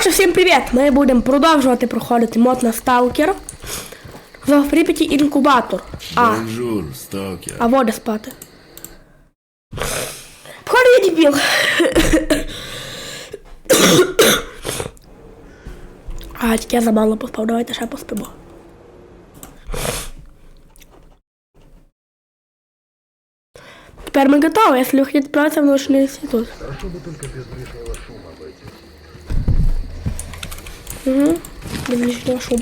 Коротше, всім привіт! Ми будемо продовжувати проходити мод на сталкер. В Прип'яті інкубатор. А, Бонжур, сталкер. а води спати. Походу я дебіл. А, тільки я замало поспав, давайте ще поспимо. Теперь мы готовы, если вы хотите отправиться в научный институт. Угу. Без лишнего шума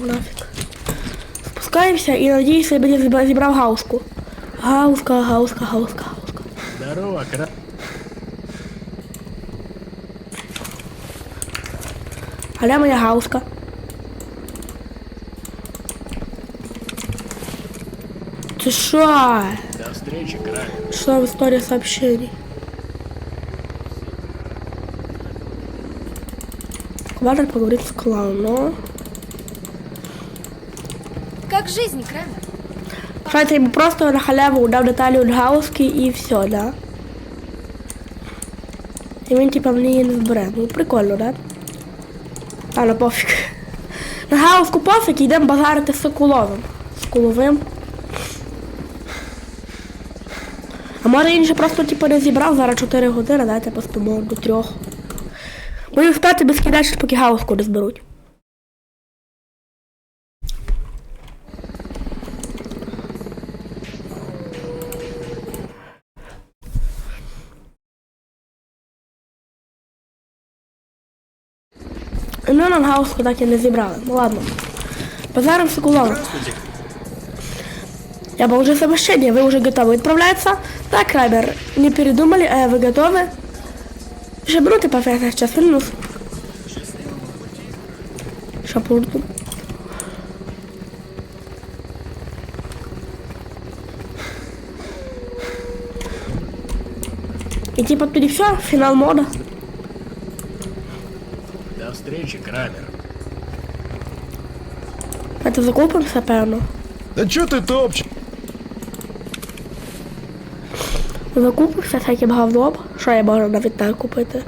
нафиг. Спускаемся и надеюсь, я бы не забрал, забрал гауску. Гауска, гауска, гауска, гауска. Здорово, кра... А де моя гауска? Ты шо? До встречи, краль. Что в истории сообщений? Квадр поговорит с кланом. Как жизнь, Кремер? Кстати, ему просто на халяву дав деталі від гауски і все, да? І він типа мені не збере. Ну прикольно, да? А, ну пофіг. На гауску пофіг йдемо базарити з Соколовим. З Куловим. А може він ще просто типу не зібрав зараз 4 години, дайте поспимо до трьох. Мою спати безкінечно, поки гауску не зберуть. Ну, нам гауску так і не зібрали. Ну ладно. Базаром Соколовым. Я был уже совещание, вы уже готовы отправляться? Так, Райбер, не передумали, э, вы готовы? Еще минуты пофиг, сейчас вернусь. Шапурду. И типа тоді все, финал мода. До встречи, Крамер. Это закупимося, певно. Да чё ты топчешь? Закупився всяким говном, що я можу навіть так купити.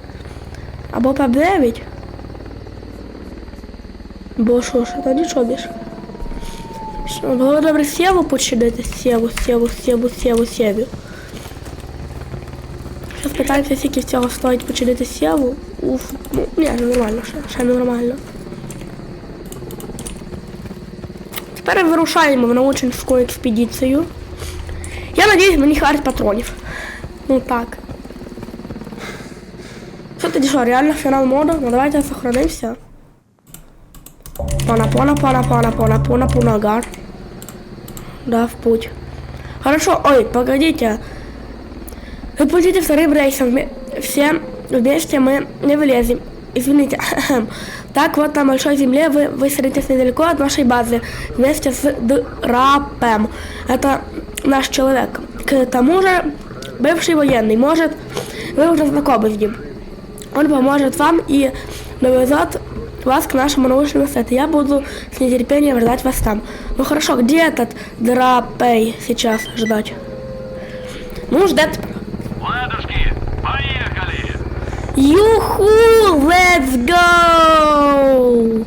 Або по 9. Бо що ж, то нічого більше. Що, Було добре сєву починити. Сєву, сєву, сєву, сєву, сєву. Зараз питаємося, скільки всього стоїть починити сєву. Уф, ну, ні, ну, нормально, ще, ще нормально. Тепер вирушаємо в научницьку експедицію. Я надеюсь, мені хватить патронів. Ну так. Тоді що, реально фінал моду? Ну давайте сохранимся. Пана, пана, пана, пана, пана, пана, пана, гар. Да, в путь. Хорошо, ой, погодите. Вы будете вторым рейсом. Все вместе мы не вылезем. Извините. Так, вот на большой земле вы высадитесь недалеко от нашей базы. Вместе с Драпем. Это наш человек. К тому же, бывший военный. Может, вы уже знакомы с ним. Он поможет вам и довезет вас к нашему научному сету. Я буду с нетерпением ждать вас там. Ну хорошо, где этот Драпей сейчас ждать? Ну, ждать. Ладушки, поехали! Юху! Let's go!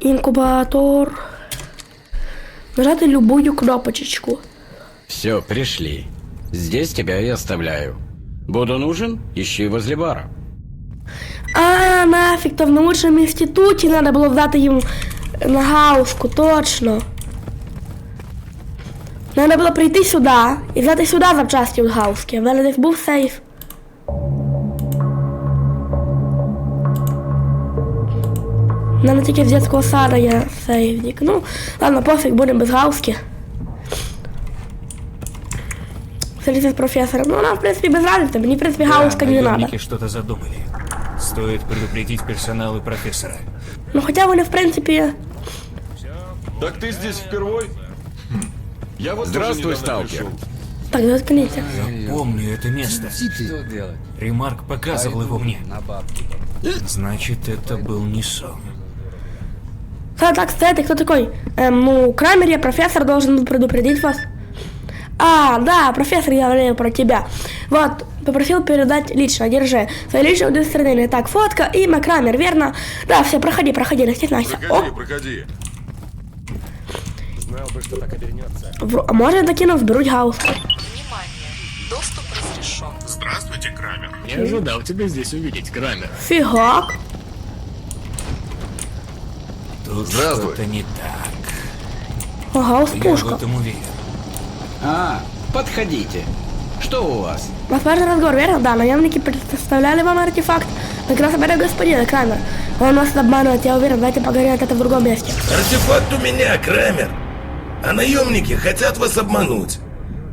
Инкубатор. Нажати любую кнопочечку. Все, пришли. Здесь тебя и оставляю. Буду нужен? Ищи возле бара. А, нафиг, то в научном институте надо было взяти їм на гауску, точно. Надо було прийти сюди і взяти сюди запчасті від гауски. В мене десь був сейф. У мене тільки з дитячого сада є сейфник. Ну, ладно, пофіг, будемо без гауски. Встретиться з професором. Ну, нам, в принципі, без разницы. Мені, в принципі, гауска не надо. наемники что-то задумали. Стоит предупредить персонал и профессора. Ну, хоча вони, в принципі, Так ты здесь впервой? Я вот Здравствуй, тоже недавно сталкер. пришел. так, заткніться. Помню это место. Ремарк показывал его мне. Значит, это был не сон. Так, так, кстати, кто такой? Эм, ну, Крамер, я профессор, должен был предупредить вас. А, да, профессор говорил про тебя. Вот, попросил передать лично, держи. Свои личные удостоверения. Так, фотка, имя, Крамер, верно? Да, все, проходи, проходи, не стесняйся. О, проходи. в- а можно докинув, беруть гауску. Внимание! Доступ разрешен. Здравствуйте, Крамер. Не ожидал тебя здесь увидеть, Крамер. Фигак. Тут Здравствуй. что-то не так. Гаус Я в пушка. этом уверен. А, подходите. Что у вас? Важный разговор, верно? Да, наемники представляли вам артефакт. Как раз об этом господин Крамер. Он вас обманывает, я уверен, давайте поговорим это в другом месте. Артефакт у меня, Крамер. А наемники хотят вас обмануть.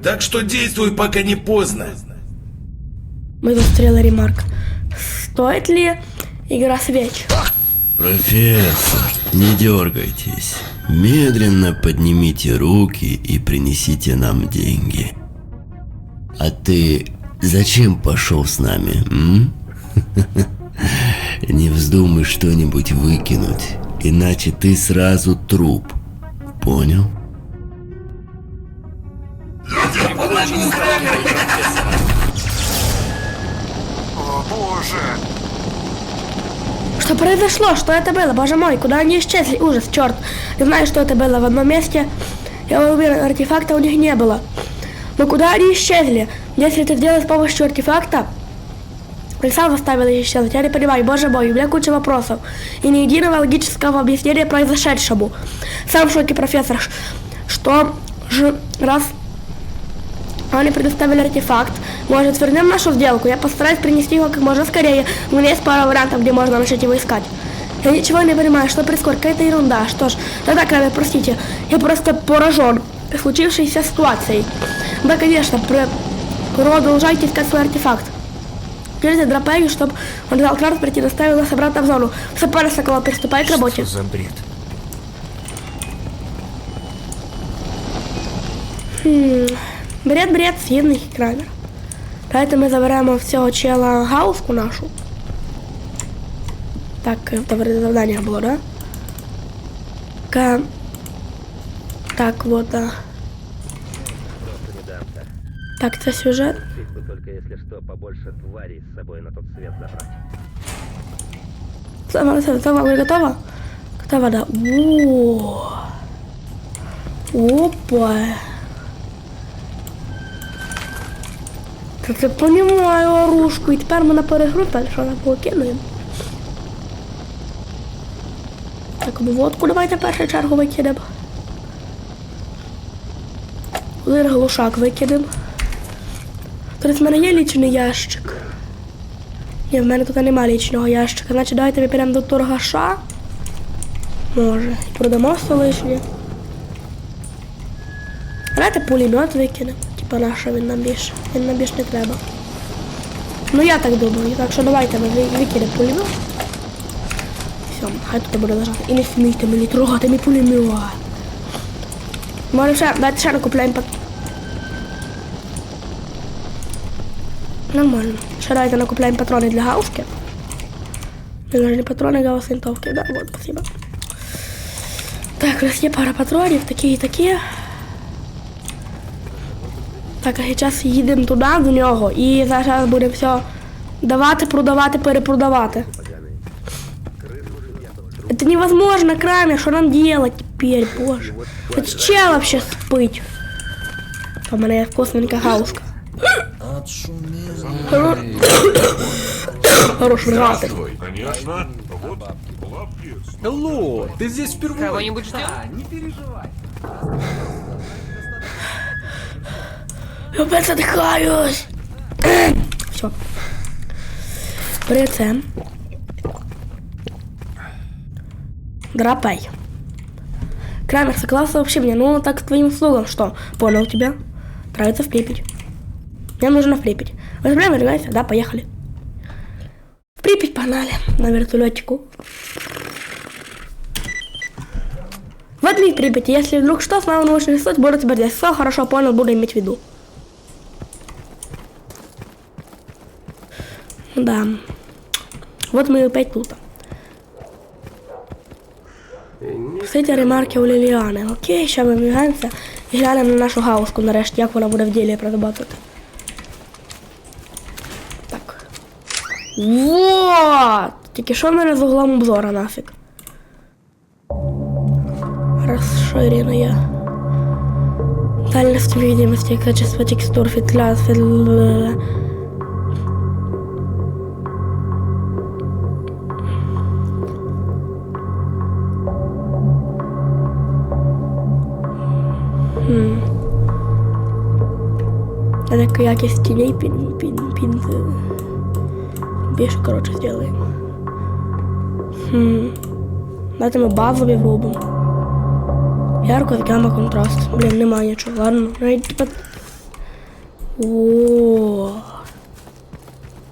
Так что действуй, пока не поздно. Мы застрела ремарк. Стоит ли игра свеч? Профессор, не дергайтесь. Медленно поднимите руки и принесите нам деньги. А ты зачем пошел с нами, м? Не вздумай что-нибудь выкинуть, иначе ты сразу труп. Понял? Что произошло? Что это было? Боже мой, куда они исчезли? Ужас, черт. Не знаю, что это было в одном месте. Я уверен, артефакта у них не было. Но куда они исчезли? Если это сделать с помощью артефакта, ты сам заставил их исчезнуть. Я не понимаю, боже мой, у меня куча вопросов. И ни единого логического объяснения произошедшему. Сам в шоке, профессор. Что же раз они предоставили артефакт. Может, вернем нашу сделку? Я постараюсь принести его как можно скорее. У меня есть пара вариантов, где можно начать его искать. Я ничего не понимаю, что происходит, какая-то ерунда. Что ж, тогда, Крамер, простите, я просто поражен случившейся ситуацией. Да, конечно, про... продолжайте искать свой артефакт. Скажите Драпею, чтобы он дал транспорт и доставил нас обратно в зону. Все понял, Соколов, приступай к работе. Что за бред? Бред, бред, сильний крамер. Давайте ми заберемо в цього чела гауску нашу. Так, е, добре завдання було, да? Ка... Так, вот, да. Так, це сюжет. Только если что, побольше тварей с собой на тот свет забрать. Сама, вы готова? Да. Опа. Та це понімаю оружку. І тепер ми на перегрупі, що на покинуємо. Так, водку давайте в першу чергу викинемо. Один глушак викинемо. Тобто в мене є лічний ящик. Ні, в мене тут немає лічного ящика. Значить, давайте ми до торгаша. Може. І продамо все лишнє. Давайте пулемет викинемо. Типа наша він нам більше. Він нам більше не треба. Ну я так думаю. Так що давайте ми ви- викинемо пулемет. Все, хай тут буде лежати. І не смійте мені трогати мій пулемет. Може ще, давайте ще накупляємо пат... Нормально. Ще давайте накупляємо патрони для гауски. Мне нужны патроны гаусс винтовки. Да, вот, спасибо. Так, у нас є пара патронів, такі і такі. Так, а зараз їдемо туди до нього і зараз будемо все давати, продавати, перепродавати. Это невозможно, Крамер, что нам делать теперь, боже? Хоть чел вообще спыть. По мене є вкусненька гауска. Хорош ргати. Конечно. Вот лапки. Алло, ты здесь впервые? Кого-нибудь ждем? Я опять задыхаюсь. Все. Прицем. Драпай. Крамер, согласен вообще мне. Ну, так к твоим услугам. Что? Понял тебя. Отправиться в Припять. Мне нужно в Припять. Возьмем, вернемся. Да, поехали. В Припять погнали. На вертолетику. Вот мы в Припяти. Если вдруг что, снова научный суд будет тебя здесь. Все хорошо понял, буду иметь в виду. Да. Вот мы опять тут. Кстати, ремарки у Лилианы. Окей, сейчас мы двигаемся. І глянемо на нашу гауску нарешті, як вона буде в ділі працювати. Так. Вот! Тільки що в мене з углом обзора нафіг. Расширенная. Дальность видимости, качество текстур, фитля, фитля. Так якість тіней пін, пін, пін, більше, коротше, сделаємо. Хм. Давайте ми базові врубимо. Яркость, гамма, контраст. Блін, немає нічого. Ладно, навіть типа. О.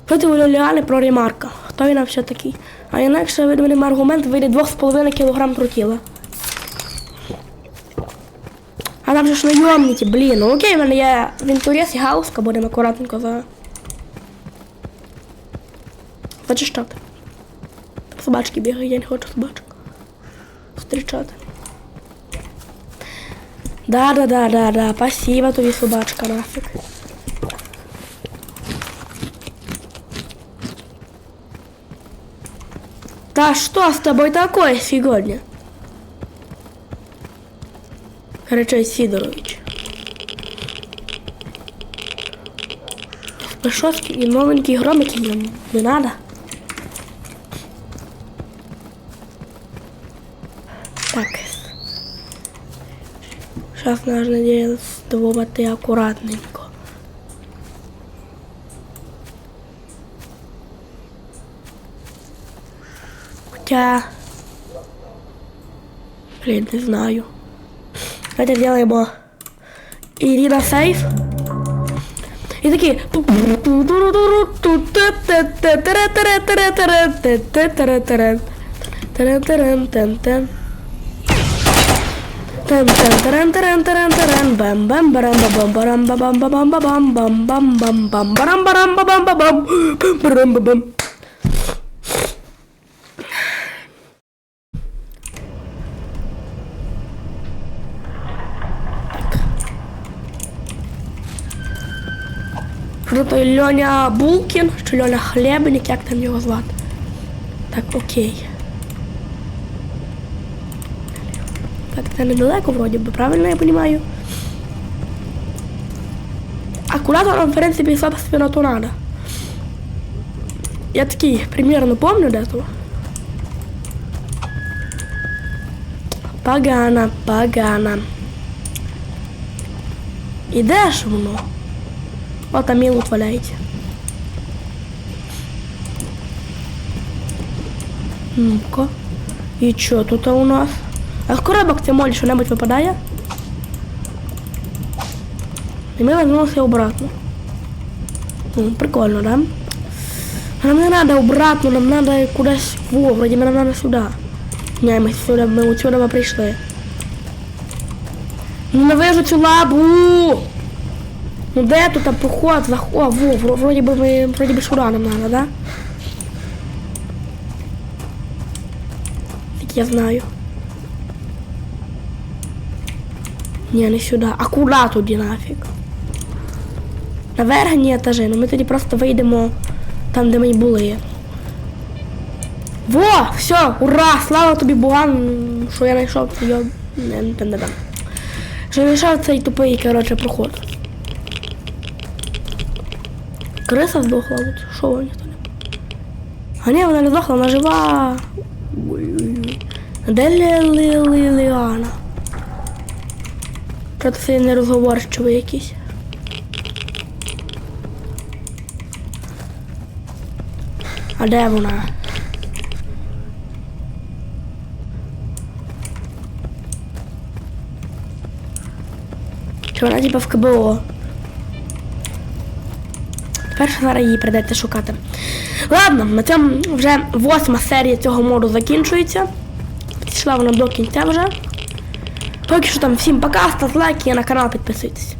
Пити Ліани про ремарка. Хто він взагалі такий? А інакше видимий аргумент вийде 2,5 кг трутіла. там же ж найомники, блін. Ну окей, в мене є Вінтуріс і Гауска, будемо акуратненько за. Зачищати. Собачки бігають, я не хочу собачок. Встрічати. Да, да, да, да, да. Спасибо тобі, собачка, нафиг. Да что с тобой такое сегодня? Речей Сидорович Пашовський і новенькі громики нам не треба. Так. Зараз треба діяти акуратненько. Хоча... Блін, не знаю. Давайте сделаем Ирина сейф. И такие... Тен-тен-тен-тен. Тен тен терен терен терен терен бам бам барам бам барам бам бам бам бам бам бам бам барам барам бам бам бам барам бам Що той Льоня Булкін, чи Льоня Хлебник, як там його звати? Так, окей. Так, це недалеко вроді би, правильно я розумію? Аккуратно, в принципе, собственно, то надо. Я такие примерно помню до этого. Погано, погано. І де ж воно? О, там мілут валяється. Ну-ка. І що тут у нас? А коробок це моль що-небудь випадає? І ми вернулися обратно. Ну, прикольно, да? Нам не надо обратно, нам надо кудись. Во, вроді нам надо сюди. Ні, ми сюди, ми отсюда ми прийшли. Ну цю лабу! Ну де тут там проход, заход? О, во, вро- вроді би ми, би сюди нам надо, да? Так я знаю. Ні, не сюди. А куди тоді нафіг? На верхній етажі. Ну ми тоді просто вийдемо там, де ми й були. Во! Все, ура! Слава тобі Богам, що я знайшов цей йоб... Не, не, не, не. Що я знайшов цей тупий, коротше, проход. Криса здохла, от що вона ніхто. А ні, вона не здохла, вона жива. Де Лі- Лі- Лі- Що це не розговорчивий якийсь. А де вона? Чи вона типа в КБО? Перше зараз її прийдеться шукати. Ладно, на цьому вже восьма серія цього моду закінчується. Пішла вона до кінця вже. Поки що там всім пока, ставте лайки і на канал підписуйтесь.